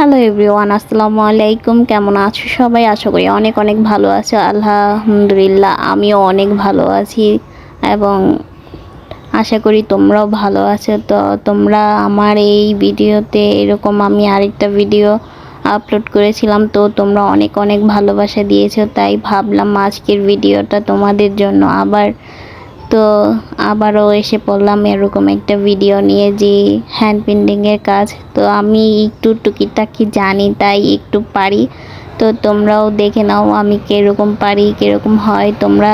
Hello everyone আসসালামু আলাইকুম কেমন আছো সবাই? আশা করি অনেক অনেক ভালো আছো। আলহামদুলিল্লাহ, আমিও অনেক ভালো আছি এবং আশা করি তোমরাও ভালো আছো। তো তোমরা আমার এই ভিডিওতে এরকম আমি আরেকটা ভিডিও আপলোড করেছিলাম। তো তোমরা অনেক অনেক ভালোবাসা দিয়েছ, তাই ভাবলাম আজকের ভিডিওটা তোমাদের জন্য আবার তো আবারও এসে পড়লাম এরকম একটা ভিডিও নিয়ে যে হ্যান্ড পেন্টিংয়ের কাজ। তো আমি একটু টুকিটাকি জানি, তাই একটু পারি। তো তোমরাও দেখে নাও আমি কীরকম পারি, কীরকম হয়। তোমরা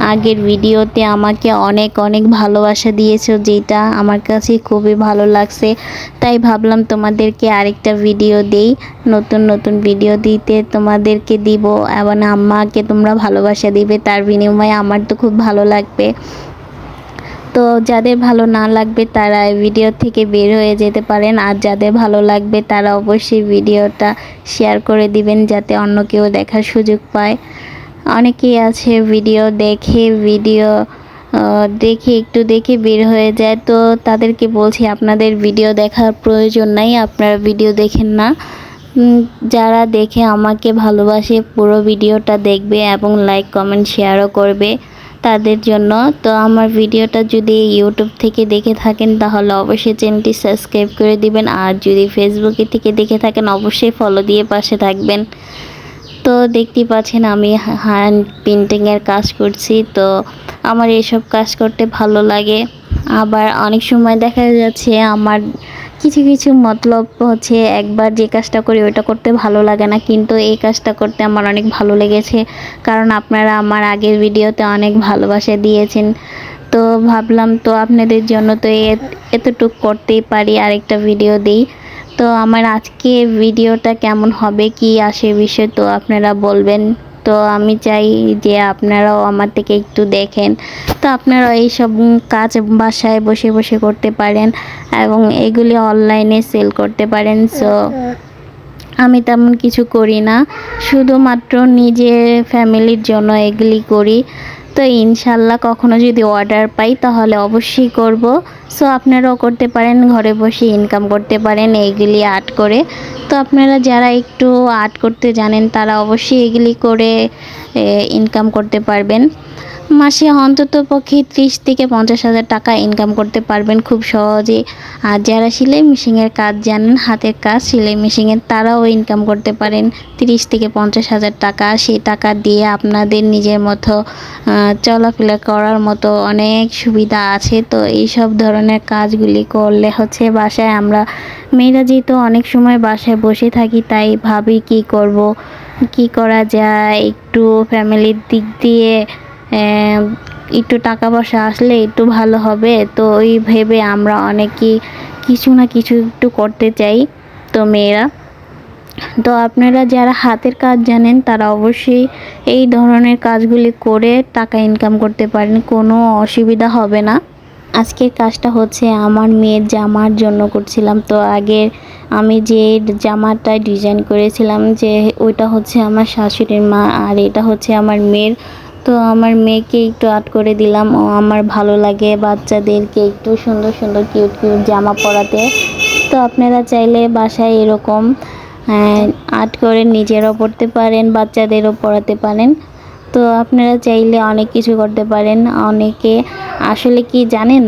আগের ভিডিওতে আমাকে অনেক অনেক ভালোবাসা দিয়েছ, যেটা আমার কাছে খুবই ভালো লাগছে। তাই ভাবলাম তোমাদেরকে আরেকটা ভিডিও দেই, নতুন নতুন ভিডিও দিতে তোমাদেরকে দিব, এবং আম্মাকে তোমরা ভালোবাসা দিবে, তার বিনিময়ে আমার তো খুব ভালো লাগবে। তো যাদের ভালো না লাগবে, তারা এই ভিডিও থেকে বের হয়ে যেতে পারেন, আর যাদের ভালো লাগবে, তারা অবশ্যই ভিডিওটা শেয়ার করে দিবেন, যাতে অন্য কেউ দেখার সুযোগ পায়। অনেকেই আছে ভিডিও দেখে ভিডিও দেখে, একটু দেখে বের হয়ে যায়। তো তাদেরকে বলছি, আপনাদের ভিডিও দেখার প্রয়োজন নাই, আপনারা ভিডিও দেখেন না। যারা দেখে আমাকে ভালোবাসে, পুরো ভিডিওটা দেখবে এবং লাইক কমেন্ট শেয়ারও করবে তাদের জন্য। তো আমার ভিডিওটা যদি ইউটিউব থেকে দেখে থাকেন, তাহলে অবশ্যই চ্যানেলটি সাবস্ক্রাইব করে দিবেন। আর যদি ফেসবুকে থেকে দেখে থাকেন, অবশ্যই ফলো দিয়ে পাশে থাকবেন। তো দেখতেই পাচ্ছেন আমি হ্যান্ড পেন্টিংয়ের কাজ করছি, তো আমার এসব কাজ করতে ভালো লাগে। আবার অনেক সময় দেখা যাচ্ছে আমার কিছু কিছু মতলব হচ্ছে একবার যে কাজটা করি ওইটা করতে ভালো লাগে না, কিন্তু এই কাজটা করতে আমার অনেক ভালো লেগেছে। কারণ আপনারা আমার আগের ভিডিওতে অনেক ভালোবাসা দিয়েছেন। তো ভাবলাম তো আপনাদের জন্য তো এতটুক করতেই পারি, আরেকটা ভিডিও দিই। তো আমার আজকে ভিডিওটা কেমন হবে, কি আসে বিষয়ে তো আপনারা বলবেন। তো আমি চাই যে আপনারাও আমার থেকে একটু দেখেন। তো আপনারা এইসব কাজ বাসায় বসে বসে করতে পারেন এবং এগুলি অনলাইনে সেল করতে পারেন। সো আমি তেমন কিছু করি না। শুধুমাত্র নিজের ফ্যামিলির জন্য এগুলি করি। তো ইনশাল্লাহ কখনো যদি অর্ডার পাই, তাহলে অবশ্যই করব। সো আপনারাও করতে পারেন, ঘরে বসে ইনকাম করতে পারেন এইগুলি আর্ট করে। তো আপনারা যারা একটু আর্ট করতে জানেন, তারা অবশ্যই এগুলি করে ইনকাম করতে পারবেন। মাসে অন্তত পক্ষে ত্রিশ থেকে পঞ্চাশ হাজার টাকা ইনকাম করতে পারবেন খুব সহজে। আর যারা সেলাই মেশিনের কাজ জানেন, হাতের কাজ, সেলাই মেশিনের, তারাও ইনকাম করতে পারেন। ত্রিশ থেকে পঞ্চাশ হাজার টাকা সেই টাকা দিয়ে আপনাদের নিজের মতো চলাফেরা করার মতো অনেক সুবিধা আছে। তো এই সব ধরনের কাজগুলি করলে হচ্ছে বাসায় আমরা, মেয়েরা যেহেতু অনেক সময় বাসায় বসে থাকি, তাই ভাবি কি করব, কি করা যায়? একটু ফ্যামিলির দিক দিয়ে একটু টাকা পয়সা আসলে একটু ভালো হবে। তো ওই ভেবে আমরা অনেকেই কিছু না কিছু একটু করতে চাই তো মেয়েরা। তো আপনারা যারা হাতের কাজ জানেন, তারা অবশ্যই এই ধরনের কাজগুলি করে টাকা ইনকাম করতে পারেন, কোনো অসুবিধা হবে না। আজকের কাজটা হচ্ছে আমার মেয়ের জামার জন্য করছিলাম। তো আগের আমি যে জামাটা ডিজাইন করেছিলাম যে ওইটা হচ্ছে আমার শাশুড়ির মা আর এটা হচ্ছে আমার মেয়ের তো আমার মেয়েকে একটু আর্ট করে দিলাম। ও আমার ভালো লাগে বাচ্চাদেরকে একটু সুন্দর সুন্দর কিউট কিউট জামা পরাতে। তো আপনারা চাইলে বাসায় এরকম আর্ট করে নিজেরও পড়তে পারেন, বাচ্চাদেরও পড়াতে পারেন। তো আপনারা চাইলে অনেক কিছু করতে পারেন। অনেকে আসলে কি জানেন?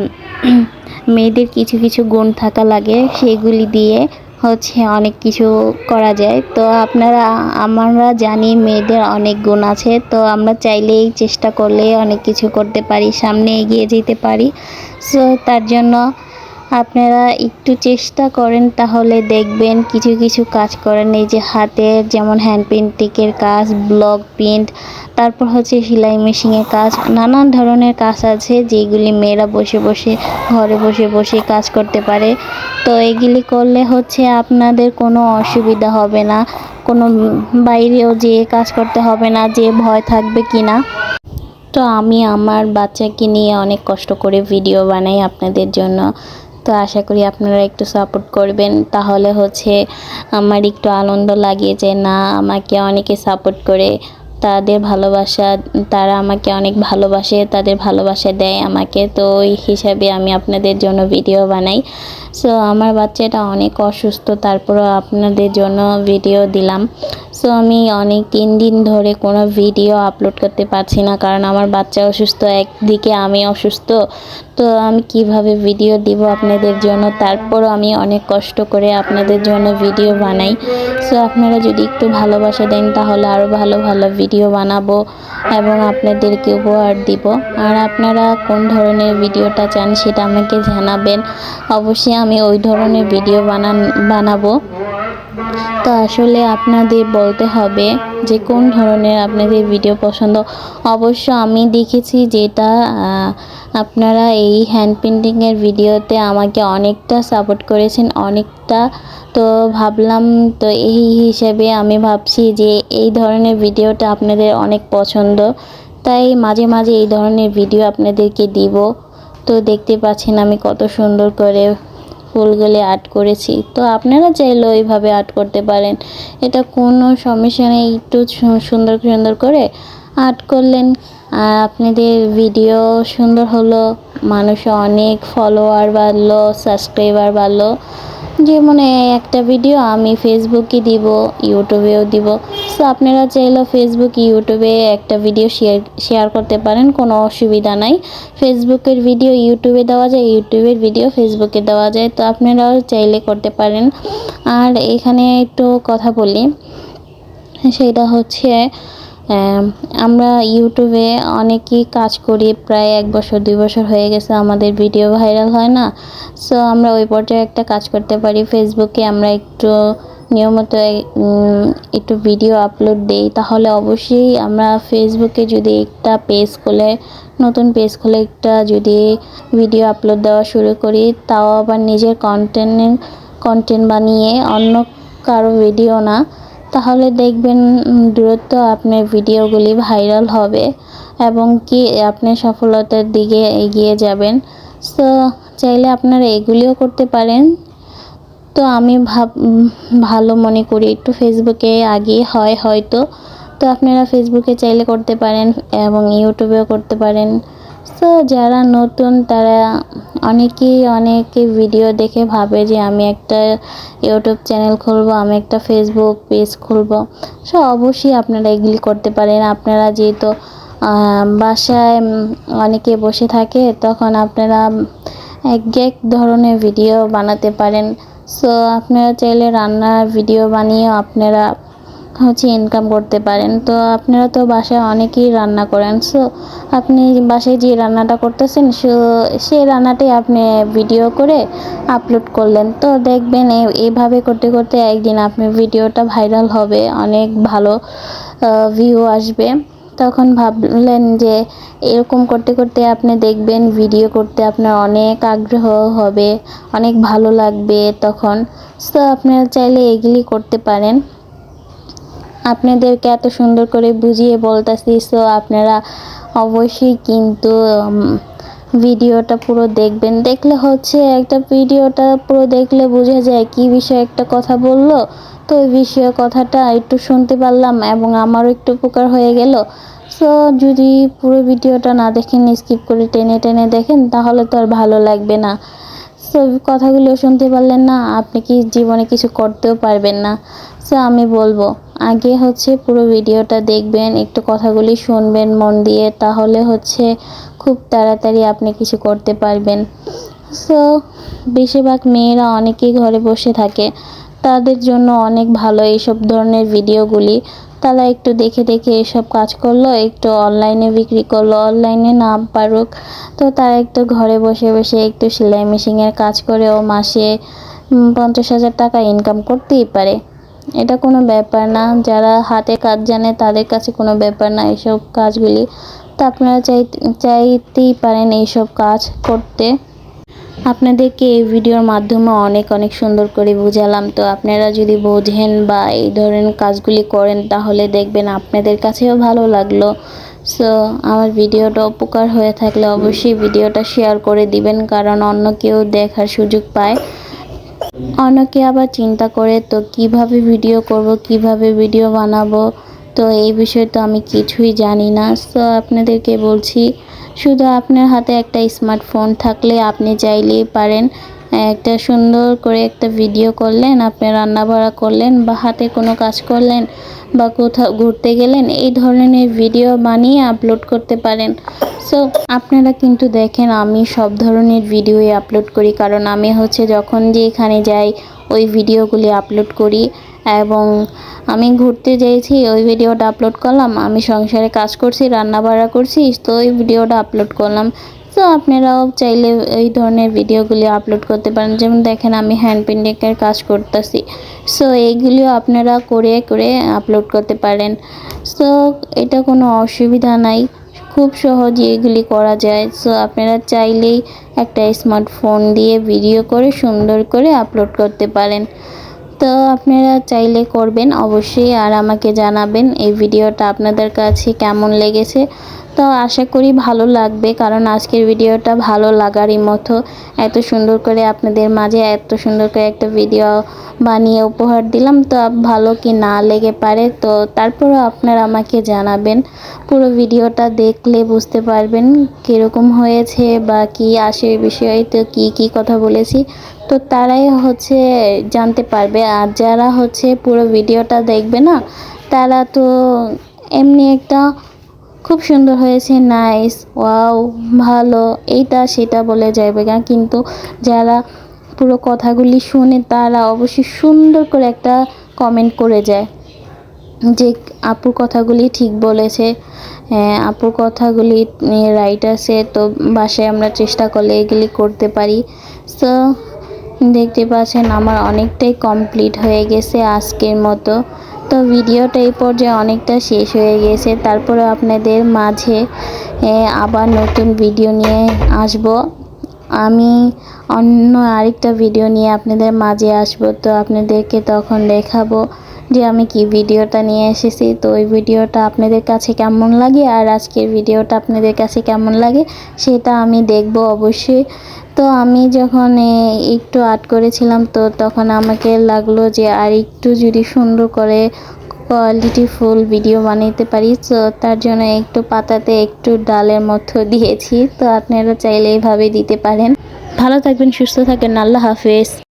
মেয়েদের কিছু কিছু গুণ থাকা লাগে, সেগুলি দিয়ে হচ্ছে অনেক কিছু করা যায়। তো আপনারা, আমরা জানি মেয়েদের অনেক গুণ আছে। তো আমরা চাইলেই চেষ্টা করলে অনেক কিছু করতে পারি, সামনে এগিয়ে যেতে পারি। সো তার জন্য আপনারা একটু চেষ্টা করেন তাহলে দেখবেন কিছু কিছু কাজ করেন। এই যে হাতের যেমন হ্যান্ড পেন্টিংয়ের কাজ ব্লক প্রিন্ট তারপর হচ্ছে সেলাই মেশিনের কাজ, নানান ধরনের কাজ আছে যেগুলি মেয়েরা বসে বসে, ঘরে বসে বসে কাজ করতে পারে। তো এগুলি করলে হচ্ছে আপনাদের কোনো অসুবিধা হবে না। কোনো বাইরেও যেয়ে কাজ করতে হবে না, যে ভয় থাকবে কি না। তো আমি আমার বাচ্চাকে নিয়ে অনেক কষ্ট করে ভিডিও বানাই আপনাদের জন্য। তো আশা করি আপনারা একটু সাপোর্ট করবেন। তাহলে হচ্ছে আমার একটু আনন্দ লাগে যে, না, আমাকে অনেকে সাপোর্ট করে। তাদের ভালোবাসা, তারা আমাকে অনেক ভালোবাসে, তাদের ভালোবাসা দেয় আমাকে। তো ওই হিসাবে আমি আপনাদের জন্য ভিডিও বানাই। সো আমার বাচ্চাটা অনেক অসুস্থ, তারপরও আপনাদের জন্য ভিডিও দিলাম। সো আমি অনেক তিন দিন ধরে কোনো ভিডিও আপলোড করতে পারছি না, কারণ আমার বাচ্চা অসুস্থ, একদিকে আমি অসুস্থ। তো আমি কীভাবে ভিডিও দিব আপনাদের জন্য? তারপরও আমি অনেক কষ্ট করে আপনাদের জন্য ভিডিও বানাই। সো আপনারা যদি একটু ভালোবাসা দেন, তাহলে আরও ভালো ভালো ভিডিও বানাবো এবং আপনাদেরকে উপহার দিব। আর আপনারা কোন ধরনের ভিডিওটা চান, সেটা আমাকে জানাবেন। অবশ্যই আমি ওই ধরনের ভিডিও বানান, বানাবো। তো আসলে আপনাদের বলতে হবে যে কোন ধরনের আপনাদের ভিডিও পছন্দ। অবশ্য আমি দেখেছি যেটা আপনারা এই হ্যান্ড পেন্টিংয়ের ভিডিওতে আমাকে অনেকটা সাপোর্ট করেছেন, অনেকটা তো ভাবলাম তো এই হিসেবে আমি ভাবছি যে এই ধরনের ভিডিওটা আপনাদের অনেক পছন্দ। তাই মাঝে মাঝে এই ধরনের ভিডিও আপনাদেরকে দিব। তো দেখতে পাচ্ছেন আমি কত সুন্দর করে ফুলগুলি আর্ট করেছি। তো আপনারা চাইলেও এইভাবে আর্ট করতে পারেন। এটা কোনো সমস্যা নেই, একটু সুন্দর সুন্দর করে আর্ট করলেন। আর আপনাদের ভিডিও সুন্দর হলো, মানুষ অনেক ফলোয়ার বাড়লো সাবস্ক্রাইবার বাড়লো। যেমন এই একটা ভিডিও আমি ফেসবুকে দিব ইউটিউবেও দিব। সো আপনারা চাইলেও ফেসবুক ইউটিউবে একটা ভিডিও শেয়ার শেয়ার করতে পারেন, কোনো অসুবিধা নাই। ফেসবুকের ভিডিও ইউটিউবে দেওয়া যায় ইউটিউবের ভিডিও ফেসবুকে দেওয়া যায়, তো আপনারাও চাইলে করতে পারেন। আর এখানে একটু কথা বলি। সেটা হচ্ছে আমরা ইউটিউবে অনেকেই কাজ করি, প্রায় এক বছর, দুই বছর হয়ে গেছে আমাদের ভিডিও ভাইরাল হয় না। সো আমরা ওই পর্যায়ে একটা কাজ করতে পারি। ফেসবুকে আমরা একটু নিয়মিত একটু ভিডিও আপলোড দেই। তাহলে অবশ্যই আমরা ফেসবুকে যদি একটা পেজ খুলে, নতুন পেজ খুলে একটা যদি ভিডিও আপলোড দেওয়া শুরু করি, তাও আবার নিজের কন্টেন্ট কন্টেন্ট বানিয়ে অন্য কারও ভিডিও না তাহলে দেখবেন উম, দ্রুত আপনার ভিডিওগুলি ভাইরাল হবে এবং কি আপনি সফলতার দিকে এগিয়ে যাবেন। সো চাইলে আপনারা এগুলিও করতে পারেন। তো আমি ভাব ভালো মনে করি একটু ফেসবুকে আগে হয় হয়তো। তো আপনারা ফেসবুকে চাইলে করতে পারেন এবং ইউটিউবেও করতে পারেন। তো যারা নতুন, তারা অনেকেই, অনেকে ভিডিও দেখে ভাবে যে আমি একটা ইউটিউব চ্যানেল খুলবো, আমি একটা ফেসবুক পেজ খুলবো। সো অবশ্যই আপনারা এগুলি করতে পারেন। আপনারা যেহেতু বাসায় অনেকে বসে থাকে, তখন আপনারা এক এক ধরনের ভিডিও বানাতে পারেন। সো আপনারা চাইলে রান্নার ভিডিও বানিয়েও আপনারা হচ্ছে ইনকাম করতে পারেন। তো আপনারা তো বাসায় অনেকেই রান্না করেন। সো আপনি বাসায় যে রান্নাটা করতেছেন, সো, সেই রান্নাটাই আপনি ভিডিও করে আপলোড করলেন। তো দেখবেন এই- এইভাবে করতে করতে একদিন আপনি ভিডিওটা ভাইরাল হবে, অনেক ভালো ভিউ আসবে। তখন ভাবলেন যে, এরকম করতে করতে আপনি দেখবেন ভিডিও করতে আপনার অনেক আগ্রহ হবে, অনেক ভালো লাগবে তখন। সো আপনারা চাইলে এগুলি করতে পারেন। আপনাদেরকে এত সুন্দর করে বুঝিয়ে বলতেছি সো আপনারা অবশ্যই কিন্তু ভিডিওটা পুরো দেখবেন। দেখলে হচ্ছে একটা ভিডিওটা পুরো দেখলে বোঝা যায় কি বিষয়ে একটা কথা বলল। তো ওই বিষয়ে কথাটা একটু শুনতে পারলাম এবং আমারও একটু উপকার হয়ে গেল। সো যদি পুরো ভিডিওটা না দেখেন স্কিপ করে টেনে টেনে দেখেন, তাহলে তো আর ভালো লাগবে না। সো কথাগুলো শুনতে পারলেন না, আপনি কি জীবনে কিছু করতেও পারবেন না। সো আমি বলব আগে হচ্ছে পুরো ভিডিওটা দেখবেন, একটু কথাগুলি শুনবেন মন দিয়ে, তাহলে হচ্ছে খুব তাড়াতাড়ি আপনি কিছু করতে পারবেন। সো বেশিরভাগ মেয়েরা অনেকেই ঘরে বসে থাকে। তাদের জন্য অনেক ভালো এইসব ধরনের ভিডিওগুলি। তারা একটু দেখে দেখে এসব কাজ করল, একটু অনলাইনে বিক্রি করল, অনলাইনে না পারুক। তো তারা একটু ঘরে বসে বসে একটু সেলাই মেশিনের কাজ করেও মাসে পঞ্চাশ হাজার টাকা ইনকাম করতেই পারে। এটা কোনো ব্যাপার না। যারা হাতে কাজ জানে তাদের কাছে কোনো ব্যাপার না এইসব কাজগুলি। তো আপনারা চাই চাইতেই পারেন এইসব কাজ করতে। আপনাদেরকে এই ভিডিওর মাধ্যমে অনেক অনেক সুন্দর করে বুঝালাম। তো আপনারা যদি বোঝেন বা এই ধরনের কাজগুলি করেন তাহলে দেখবেন আপনাদের কাছেও ভালো লাগল। সো আমার ভিডিওটা উপকার হয়ে থাকলে অবশ্যই ভিডিওটা শেয়ার করে দিবেন, কারণ অন্য কেউ দেখার সুযোগ পায়। অনেকে আবার চিন্তা করে, তো কীভাবে ভিডিও করব, কীভাবে ভিডিও বানাবো? তো এই বিষয়ে তো আমি কিছুই জানি না। তো আপনাদেরকে বলছি, শুধু আপনার হাতে একটা স্মার্টফোন থাকলে আপনি চাইলেই পারেন। একটা সুন্দর করে একটা ভিডিও করলেন, আপনি রান্না বাড়া করলেন বা হাতে কোনো কাজ করলেন বা কোথাও ঘুরতে গেলেন, এই ধরনের ভিডিও বানিয়ে আপলোড করতে পারেন। সো আপনারা কিন্তু দেখেন আমি সব ধরনের ভিডিওই আপলোড করি, কারণ আমি হচ্ছে যখন যেখানে যাই, ওই ভিডিওগুলি আপলোড করি এবং আমি ঘুরতে যেয়েছি ওই ভিডিওটা আপলোড করলাম, আমি সংসারে কাজ করছি রান্না বাড়া করছি, তো ওই ভিডিওটা আপলোড করলাম। তো আপনারাও চাইলে এই ধরনের ভিডিওগুলি আপলোড করতে পারেন। যেমন দেখেন, আমি হ্যান্ড পেন্টিংয়ের কাজ করতেছি। সো এইগুলিও আপনারা করে করে আপলোড করতে পারেন। সো এটা কোনো অসুবিধা নাই। খুব সহজে এগুলি করা যায়। সো আপনারা চাইলেই একটা স্মার্টফোন দিয়ে ভিডিও করে, সুন্দর করে আপলোড করতে পারেন। তো আপনারা চাইলে করবেন অবশ্যই। আর আমাকে জানাবেন এই ভিডিওটা আপনাদের কাছে কেমন লেগেছে। তো আশা করি ভালো লাগবে, কারণ আজকের ভিডিওটা ভালো লাগারই মতো। এত সুন্দর করে আপনাদের মাঝে এত সুন্দর করে একটা ভিডিও বানিয়ে উপহার দিলাম, তো ভালো কি না লেগে পারে, তো তারপরেও আপনারা আমাকে জানাবেন। পুরো ভিডিওটা দেখলে বুঝতে পারবেন কীরকম হয়েছে বা কি আসে বিষয়ে, তো কী কী কথা বলেছি। তো তারাই হচ্ছে জানতে পারবে, আর যারা হচ্ছে পুরো ভিডিওটা দেখবে না, তারা তো এমনি একটা খুব সুন্দর হয়েছে নাইস ওয়াও ভালো, এইটা সেটা বলে যাবে না কিন্তু যারা পুরো কথাগুলি শুনে তারা অবশ্যই সুন্দর করে একটা কমেন্ট করে যায় যে আপুর কথাগুলি ঠিক বলেছে হ্যাঁ আপুর কথাগুলি রাইট আছে, তো বাসায় আমরা চেষ্টা করলে এগুলি করতে পারি। তো দেখতে পাচ্ছেন আমার অনেকটাই কমপ্লিট হয়ে গেছে আজকের মতো। তো ভিডিওটা এই পর্যায়ে অনেকটা শেষ হয়ে গেছে। তারপরে আপনাদের মাঝে আবার নতুন ভিডিও নিয়ে আসব। আমি অন্য আরেকটা ভিডিও নিয়ে আপনাদের মাঝে আসব। তো আপনাদেরকে তখন দেখাবো যে আমি কি ভিডিওটা নিয়ে এসেছি। তো ওই ভিডিওটা আপনাদের কাছে কেমন লাগে আর আজকের ভিডিওটা আপনাদের কাছে কেমন লাগে, সেটা আমি দেখব অবশ্যই। তো আমি যখন একটু আর্ট করেছিলাম, তো তখন আমাকে লাগল যে আর একটু যদি সুন্দর করে কোয়ালিটি ফুল ভিডিও বানাইতে পারি, তো তার জন্য একটু পাতাতে একটু ডালের মতো দিয়েছি। তো আপনারা চাইলে এইভাবে দিতে পারেন। ভালো থাকবেন, সুস্থ থাকবেন, আল্লাহ হাফেজ।